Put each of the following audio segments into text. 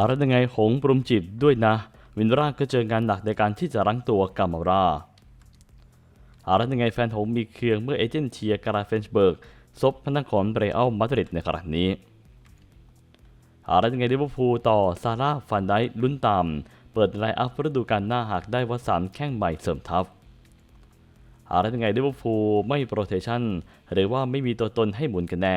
อะไรยังไงหงปรุมจิบด้วยนะ วินราก็เจองานหนักในการที่จะรั้งตัวกามาราอะไรยังไงแฟนหงมีเคืองเมื่อเอเจนต์เชียร์การาเฟนส์เบิร์กซบพนักงานเรอัลมาดริดในครั้งนี้อะไรยังไงลิเวอร์พูลต่อซาร่าฟันไดลุ้นตาม เปิดไลน์อัพฤดูกาลหน้าหากได้วัสานแข้งใหม่เสริมทัพอะไรยังไงลิเวอร์พูลไม่โปรเทชันหรือว่าไม่มีตัวตนให้หมุนกันแน่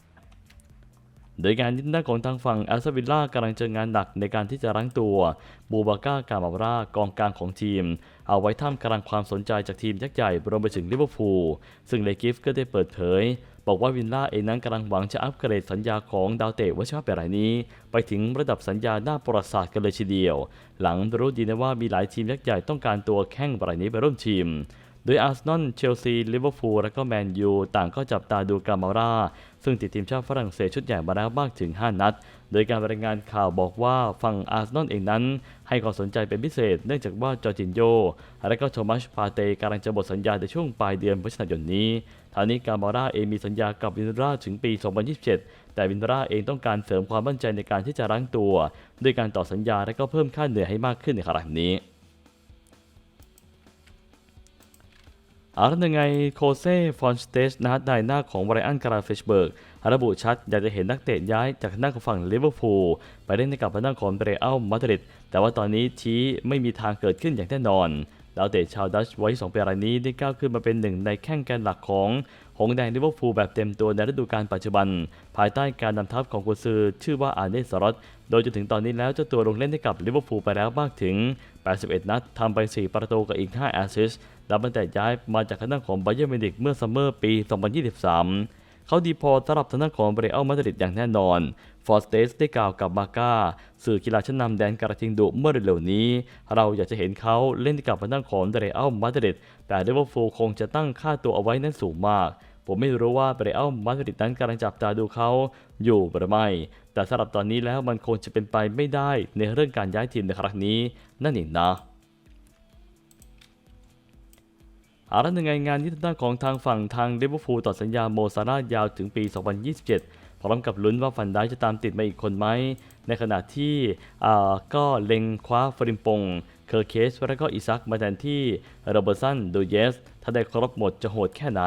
โดยงานที่ด้านของทางฝั่งแอสตันวิลล่ากำลังเจองานหนักในการที่จะรั้งตัวบูบาก้ากามาบรากองกลางของทีม เอาไว้ท่ามกลางความสนใจจากทีมยักษ์ใหญ่รวมไปถึงลิเวอร์พูลซึ่งเลกิฟก็ได้เปิดเผย บอกว่าวิลล่าเองนั้นกำลังหวังจะอัปเกรดสัญญาของดาวเตะวัชรเปรายนี้ ไปถึงระดับสัญญาหน้าประวัติศาสตร์กันเลยทีเดียว หลังรู้ดีนะว่ามีหลายทีมยักษ์ใหญ่ต้องการตัวแข้งรายนี้ไปร่วมทีม โดยอาร์เซนอล เชลซี ลิเวอร์พูล และก็แมนยู ต่างก็จับตาดูกามาร่า ซึ่งติดทีมชาติฝรั่งเศสชุดใหญ่มาแล้วมากถึง 5 นัด โดยการรายงานข่าวบอกว่าฝั่งอาร์เซนอลเองนั้น ให้ความสนใจเป็นพิเศษ เนื่องจากว่าจอร์จินโย และก็โทมัสปาเตกำลังจะหมดสัญญาในช่วงปลายเดือนพฤศจิกายนนี้ทางนี้กามาร่าเองมีสัญญากับวินราถึงปี 2027 แต่วินราเองต้องการเสริมความมั่นใจในการที่จะรั้งตัว ด้วยการต่อสัญญาและก็เพิ่มค่าเหนื่อยให้มากขึ้นในครั้งนี้ เอาละยังไงโคเซ่ฟอนสเตชนะฮะนหน้าของไบรอันการาเฟชเบิร์กระบุชัดอยากจะเห็นนักเตะย้ายจากหน้าของฝั่งลิเวอร์พูลไปเล่นในกับทางด้าของเรอัลมาดริดแต่ว่าตอนนี้ชี้ไม่มีทางเกิดขึ้นอย่างแน่นอนดาวเตะชาวดัชไว้2ปีรายนี้ได้ก้าวขึ้นมาเป็นหนึ่งในแข้งแกนหลักของ งแดงลิเวอร์พูลแบบเต็มตัวในฤดูกาลปัจจุบัน ภายใต้การนำทัพของกุซือชื่อว่าอาร์เนสรอตโดยจนถึงตอนนี้แล้วเจ้าตัวลงเล่นให้กับลิเวอร์พูลไปแล้วมากถึง 81 นัดทำไป 4 ประตูกับอีก 5 แอสซิสต์นับตั้งแต่ย้ายมาจากคณะของไบเยอร์มิวนิกเมื่อซัมเมอร์ปี 2023เขาดีพอสำหรับทางด้านของเบรอัลมาดริดอย่างแน่นอน ฟอร์สเตสได้กล่าวกับมาก้า สื่อกีฬาชั้นนำแดนกระทิงดุเมื่อเร็วๆนี้ เราอยากจะเห็นเขาเล่นกับทางด้านของเบรอัลมาดริดแต่ลิเวอร์พูลคงจะตั้งค่าตัวเอาไว้นั้นสูงมาก ผมไม่รู้ว่าเบรอัลมาดริดนั้นกำลังจับตาดูเขาอยู่หรือไม่ แต่สำหรับตอนนี้แล้วมันคงจะเป็นไปไม่ได้ในเรื่องการย้ายทีมในครั้งนี้นั่นเองนะอารันยังไงงานที่ทางด้านของทางฝั่งทางลิเวอร์พูลต่อสัญญาโมซาร่ายาวถึงปี 2027 พร้อมกับลุ้นว่าฟันได้จะตามติดมาอีกคนไหม ในขณะที่อ่าก็เล็งคว้าฟริมปง เคอร์เคส และก็อิซักมาแทนที่โรเบอร์สัน ดูเยส ถ้าได้ครบหมดจะโหดแค่ไหน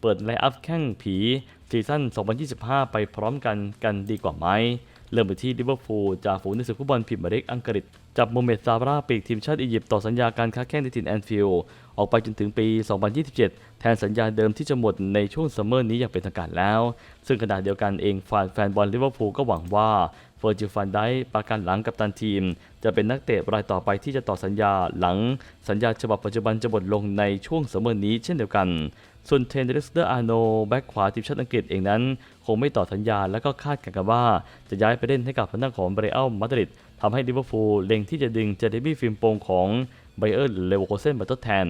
เปิดไลอัพแข้งผีซีซั่น 2025 ไปพร้อมกันกันดีกว่าไหม เริ่มไปที่ลิเวอร์พูลจากฝูงในศึกฟุตบอลพรีเมียร์ลีกอังกฤษ จับโมเมดซาบราปีกทีมชาติอียิปต์ต่อสัญญาการค้าแข้งในถิ่นแอนฟิลด์ออกไปจนถึงปี 2027 แทนสัญญาเดิมที่จะหมดในช่วงซัมเมอร์นี้อย่างเป็นทางการแล้ว ซึ่งขณะเดียวกันเองแฟนแฟนบอลลิเวอร์พูลก็หวังว่าเฟอร์จิลฟันไดค์ประกันหลังกับตันทีม จะเป็นนักเตะรายต่อไปที่จะต่อสัญญาหลังสัญญาฉบับปัจจุบันจะหมดลงในช่วงซัมเมอร์นี้เช่นเดียวกัน ส่วนเทนเดริสเดอร์อาโนแบ็กขวาทีมชาติอังกฤษเองนั้น คงไม่ต่อสัญญาและก็คาดกันกันว่า จะย้ายไปเล่นให้กับทางด้านของเบรอัลมาดริดทำให้ลิเวอร์พูลเล็งที่จะดึงเจเดมี่ฟิล์มโปงของไบเออร์เลเวอร์โคเซนมาทดแทน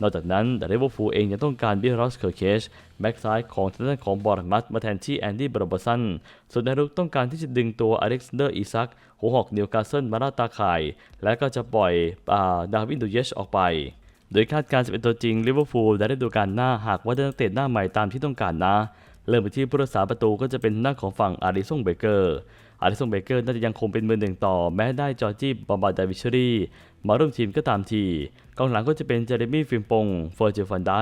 นอกจากนั้นแต่ลิเวอร์พูลเองยังต้องการบิลรอสเคอร์เคชแบ็กซ้ายของทางด้านของบอร์มัสมาแทนที่แอนดี้บรอบสัน ส่วนในรุกต้องการที่จะดึงตัวอเล็กซานเดอร์อีซักหัวหอกนิวคาสเซิลมาราตาข่าย และก็จะปล่อยอดาวินดูเยชออกไป โดยคาดการณ์จะเป็นตัวจริงลิเวอร์พูลได้ฤดูกาลหน้าหากว่าได้นักเตะหน้าใหม่ตามที่ต้องการนะ เริ่มไปที่ผู้รักษาประตูก็จะเป็นหน้าของฝั่งอาริซงเบเกอร์อาริซงเบเกอร์น่าจะยังคงเป็นมือหนึ่งต่อ แม้ได้จอร์จีบอมบาดาวิชรีมาร่วมทีมก็ตามทีกองหลังก็จะเป็นเจเรมี่ฟิมปงเฟอร์จิฟันได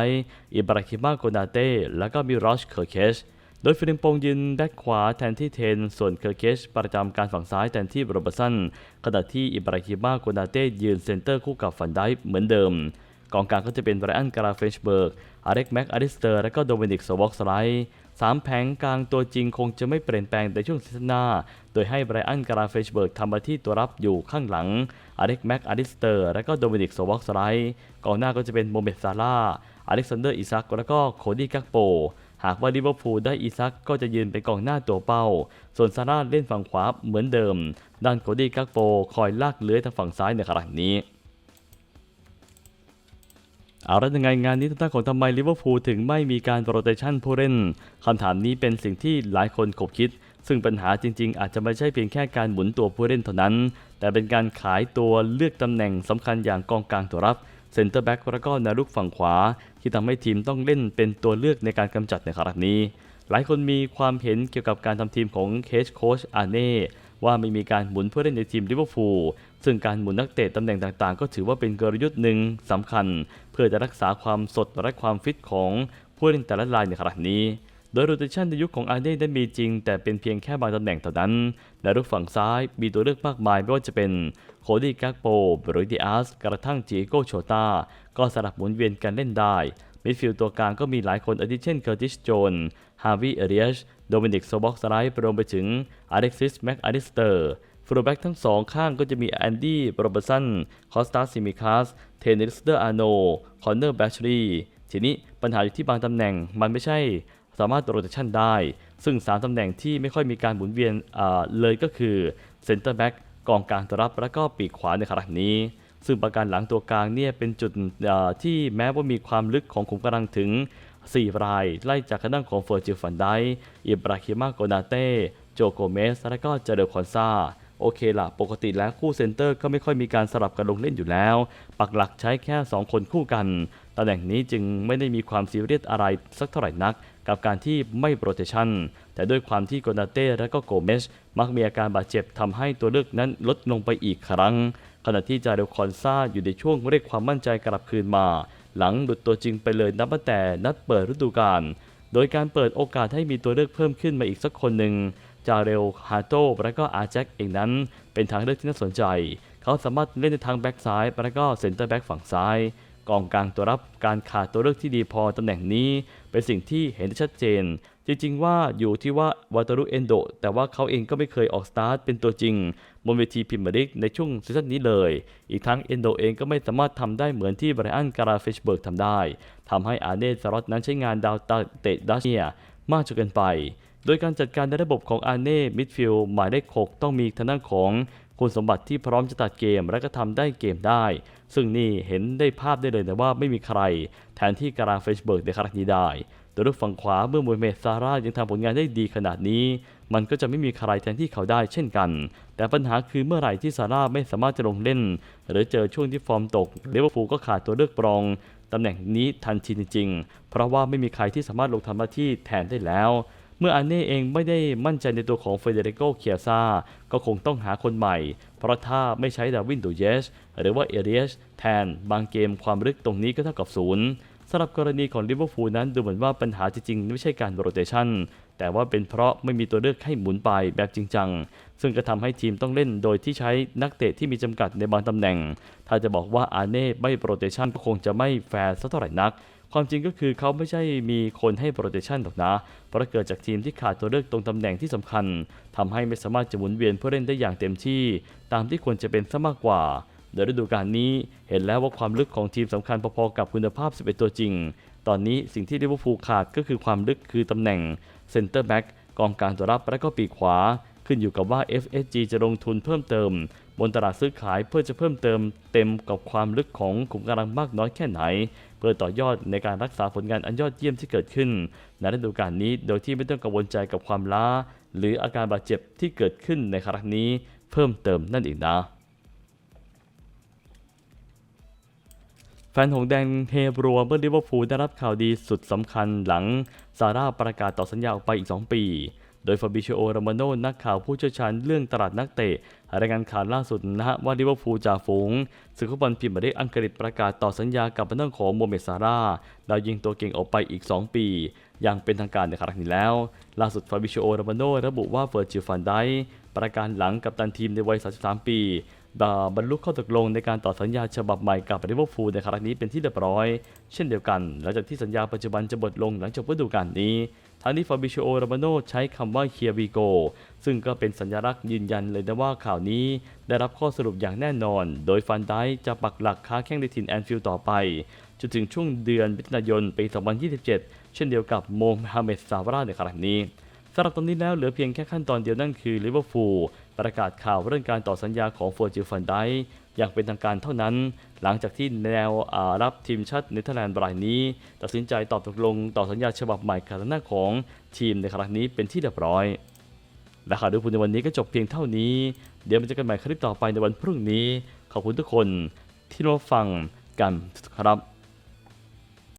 อิบราฮิมาโกนาเต้และก็มิรอชเคอร์เคชโดยฟิลิปปงยืนแบ็กขวาแทนที่เทน ส่วนเคอร์เคชประจำการฝั่งซ้ายแทนที่โรเบร์สันขณะที่อิบราฮิมาโกนาเต้ยืนเซนเตอร์คู่กับฟันไดเหมือนเดิม กองกลางก็จะเป็นไบรอันการาเฟนชเบิร์กอาเร็กแม็กอาริสเตอร์และก็โดมินิกสวอกสไลด์สามแผงกลางตัวจริงคงจะไม่เปลี่ยนแปลงในช่วงซีซั่นหน้า โดยให้ไบรอันการาเฟนชเบิร์กทำหน้าที่ตัวรับอยู่ข้างหลังอาเร็กแม็กอาริสเตอร์ และก็โดมินิกสวอกสไลด์กองหน้าก็จะเป็นโมเมดซาร่าอเล็กซานเดอร์อิซัก และก็โคดี้กักโป หากว่าลิเวอร์พูลได้อีซักก็จะยืนเป็นกองหน้าตัวเป้า ส่วนซาร่าเล่นฝั่งขวาเหมือนเดิม ด้านโคดี้กักโป คอยลากเลื้อยทางฝั่งซ้ายในครั้งนี้ เอาละยังไงงานนี้ทางด้านของทำไมลิเวอร์พูลถึงไม่มีการโรเตชันผู้เล่นคำถามนี้เป็นสิ่งที่หลายคนขบคิด ซึ่งปัญหาจริง ๆ อาจจะไม่ใช่เพียงแค่การหมุนตัวผู้เล่นเท่านั้น แต่เป็นการขายตัวเลือกตำแหน่งสำคัญอย่างกองกลางตัวรับเซนเตอร์แบ็กแล้วก็นวรุกฝั่งขวา ที่ทำให้ทีมต้องเล่นเป็นตัวเลือกในการกำจัดในครั้งนี้ หลายคนมีความเห็นเกี่ยวกับการทำทีมของเคชโคชอาเน่ ว่าไม่มีการหมุนผู้เล่นในทีมลิเวอร์พูลซึ่งการหมุนนักเตะตำแหน่งต่างๆ ก็ถือว่าเป็นกลยุทธ์หนึ่งสำคัญ เพื่อจะรักษาความสดและความฟิตของผู้เล่นแต่ละรายในครั้งนี้โดยโรเตชันในยุคของอาร์เน่ได้มีจริง แต่เป็นเพียงแค่บางตำแหน่งเท่านั้น และรูกฝั่งซ้ายมีตัวเลือกมากมายไม่ว่าจะเป็นโคดี้กักโปบรูดิอาสกระทั่งจิโกโชตาก็สลับหมุนเวียนกันเล่นได้มิดฟิลด์ตัวกลางก็มีหลายคนอาทิเช่นเคอร์ติสโจนฮาวิเอเรียช โดมินิกโซบ็อกสไลป์รวมไปถึงอเล็กซิสแม็กอลิสเตอร์ฟูลแบ็กทั้งสองข้างก็จะมีแอนดี้โรเบอร์สันคอสตาซิมิคัสเทนนิสเดอร์อาโนคอนเนอร์แบชลีทีนี้ปัญหาอยู่ที่บางตำแหน่งมันไม่ใช่สามารถโรเตชันได้ ซึ่ง 3ตำแหน่งที่ไม่ค่อยมีการหมุนเวียนเลยก็คือเซนเตอร์แบ็กกองกลางตัวรับ และก็ปีกขวาในครั้งนี้ ซึ่งประการหลังตัวกลางเนี่ยเป็นจุดที่แม้ว่ามีความลึกของขุมกำลังถึง 4 ราย ไล่จากคณะของเฟอร์จิลฟันไดอิบราฮิมาโกนาเต้โจโกเมส และก็เจเดคอนซาโอเคละปกติแล้วคู่เซนเตอร์ก็ไม่ค่อยมีการสลับกันลงเล่นอยู่แล้ว ปักหลักใช้แค่ 2 คนคู่กันตำแหน่งนี้จึงไม่ได้มีความซีเรียสอะไรสักเท่าไหร่นัก กับการที่ไม่โปรเตชันแต่ด้วยความที่โกนาเต้และก็โกเมสมักมีอาการบาดเจ็บทำให้ตัวเลือกนั้นลดลงไปอีกครั้ง ขณะที่จาเดลคอนซาอยู่ในช่วงเรียกความมั่นใจกลับคืนมา หลังหลุดตัวจริงไปเลยนับตั้งแต่นัดเปิดฤดูกาล โดยการเปิดโอกาสให้มีตัวเลือกเพิ่มขึ้นมาอีกสักคนหนึ่ง จาเรล ฮาโตและก็อาแจ็คเองนั้น เป็นทางเลือกที่น่าสนใจ เขาสามารถเล่นในทางแบ็กซ้ายและก็เซนเตอร์แบ็กฝั่งซ้าย กองกลางตัวรับการขาดตัวเลือกที่ดีพอตำแหน่งนี้ เป็นสิ่งที่เห็นได้ชัดเจน จริงๆว่าอยู่ที่ว่าวาตารุเอนโดแต่ว่าเขาเองก็ไม่เคยออกสตาร์ทเป็นตัวจริงบนเวทีพรีเมียร์ลีกในช่วงซีซั่นนี้เลย อีกทั้งเอนโดเองก็ไม่สามารถทำได้เหมือนที่ไบรอันการาเฟชเบิร์กทำได้ทำให้อาเนสล็อตนั้นใช้งานดาวเตะดัชเนียมากจนเกินไป โดยการจัดการในระบบของอาเน่มิดฟิลด์หมายเลข6ต้องมีทางด้านของคุณสมบัติที่พร้อมจะตัดเกมและก็ทำได้เกมได้ ซึ่งนี่เห็นได้ภาพได้เลยนะว่าไม่มีใคร แทนที่การาเฟชเบิร์กในครั้งนี้ได้ โดยรูปฝั่งขวาเมื่อโมเมซาร่ายังทำผลงานได้ดีขนาดนี้ มันก็จะไม่มีใครแทนที่เขาได้เช่นกัน แต่ปัญหาคือเมื่อไหร่ที่ซาร่าไม่สามารถจะลงเล่น หรือเจอช่วงที่ฟอร์มตกเลเวอร์พูลก็ขาดตัวเลือกรองตำแหน่งนี้ทันทีจริงๆ เพราะว่าไม่มีใครที่สามารถลงทำหน้าที่แทนได้แล้ว เมื่ออันเน่เองไม่ได้มั่นใจในตัวของเฟเดริโกเคียซาก็คงต้องหาคนใหม่ เพราะถ้าไม่ใช้ดาวินดูเยสหรือว่าเอเรียสแทนบางเกมความลึกตรงนี้ก็เท่ากับศูนย์ สำหรับกรณีของลิเวอร์พูลนั้นดูเหมือนว่าปัญหาจริงๆ ไม่ใช่การโรเตชันแต่ว่าเป็นเพราะไม่มีตัวเลือกให้หมุนไปแบบจริงจัง ซึ่งก็ทำให้ทีมต้องเล่นโดยที่ใช้นักเตะที่มีจำกัดในบางตำแหน่ง ถ้าจะบอกว่าอาเน่ไม่โรเตชันก็คงจะไม่แฟร์สักเท่าไหร่นัก ความจริงก็คือเขาไม่ใช่มีคนให้โรเตชันหรอกนะ เพราะเกิดจากทีมที่ขาดตัวเลือกตรงตำแหน่งที่สำคัญทำให้ไม่สามารถจะหมุนเวียนเพื่อเล่นได้อย่างเต็มที่ ตามที่ควรจะเป็นซะมากกว่า โดยฤดูกาลนี้เห็นแล้วว่าความลึกของทีมสำคัญพอๆกับคุณภาพ 11 ตัวจริง ตอนนี้สิ่งที่ลิเวอร์พูลขาดก็คือความลึกคือตำแหน่งเซนเตอร์แบ็กกองกลางตัวรับและก็ปีกขวา ขึ้นอยู่กับว่า FSG จะลงทุนเพิ่มเติม บนตลาดซื้อขายเพื่อจะเพิ่มเติมเต็มกับความลึกของขุมกำลังมากน้อยแค่ไหน เพื่อต่อยอดในการรักษาผลงานอันยอดเยี่ยมที่เกิดขึ้นในฤดูกาลนี้โดยที่ไม่ต้องกังวลใจกับความล้า หรืออาการบาดเจ็บที่เกิดขึ้นในครั้งนี้เพิ่มเติมนั่นเองนะ นหงแดงเฮบรัวเมื่อลิเวอร์พูลได้รับข่าวดีสุดสำคัญหลังซาร่าประกาศต่อสัญญาออกไปอีก 2 ปี โดยฟาบิชโอโรมาโนนักข่าวผู้เชี่ยวชาญเรื่องตลาดนักเตะรายงานข่าวล่าสุดนะฮะว่าลิเวอร์พูลจ่าฝูงศึกฟุตบอลพรีเมียร์ลีกอังกฤษประกาศต่อสัญญากับทางด้านของโมเมซาร่าดาวยิงตัวเก่งออกไปอีก 2 ปี อย่างเป็นทางการในครั้งนี้แล้ว ล่าสุดฟาบิชโอโรมาโนระบุว่าเฟอร์จิลฟันไดประกาศหลังกับตันทีมในวัย 33 ปี บรรลุข้อตกลงในการต่อสัญญาฉบับใหม่กับลิเวอร์พูลในครั้งนี้เป็นที่เรียบร้อย เช่นเดียวกันหลังจากที่สัญญาปัจจุบันจะหมดลงหลังจบฤดูกาลนี้ทางนี้ฟาบิชิโอโรมาโนใช้คำว่าเคียวีโกซึ่งก็เป็นสัญลักษณ์ยืนยันเลยนะว่าข่าวนี้ ได้รับข้อสรุปอย่างแน่นอน โดยฟันไดจะปักหลักค้าแข้งในถิ่นแอนฟิลด์ต่อไป จนถึงช่วงเดือนมิถุนายนปี 2027 เช่นเดียวกับโมฮัมเหม็ดซาร่าในครั้งนี้สำหรับตอนนี้แล้วเหลือเพียงแค่ขั้นตอนเดียวนั่นคือลิเวอร์พูล ประกาศข่าวเรื่องการต่อสัญญาของโฟร์จิฟันไดอย่างเป็นทางการเท่านั้น หลังจากที่แนวรับทีมชาติเนเธอร์แลนด์รายนี้ ตัดสินใจตอบตกลงต่อสัญญาฉบับใหม่กับทางด้าของทีมในครั้งนี้เป็นที่เรียบร้อย และข่าวดูพูในวันนี้ก็จบเพียงเท่านี้ เดี๋ยวมาเจอกันใหม่คลิปต่อไปในวันพรุ่งนี้ ขอบคุณทุกคนที่รับฟังกันครับ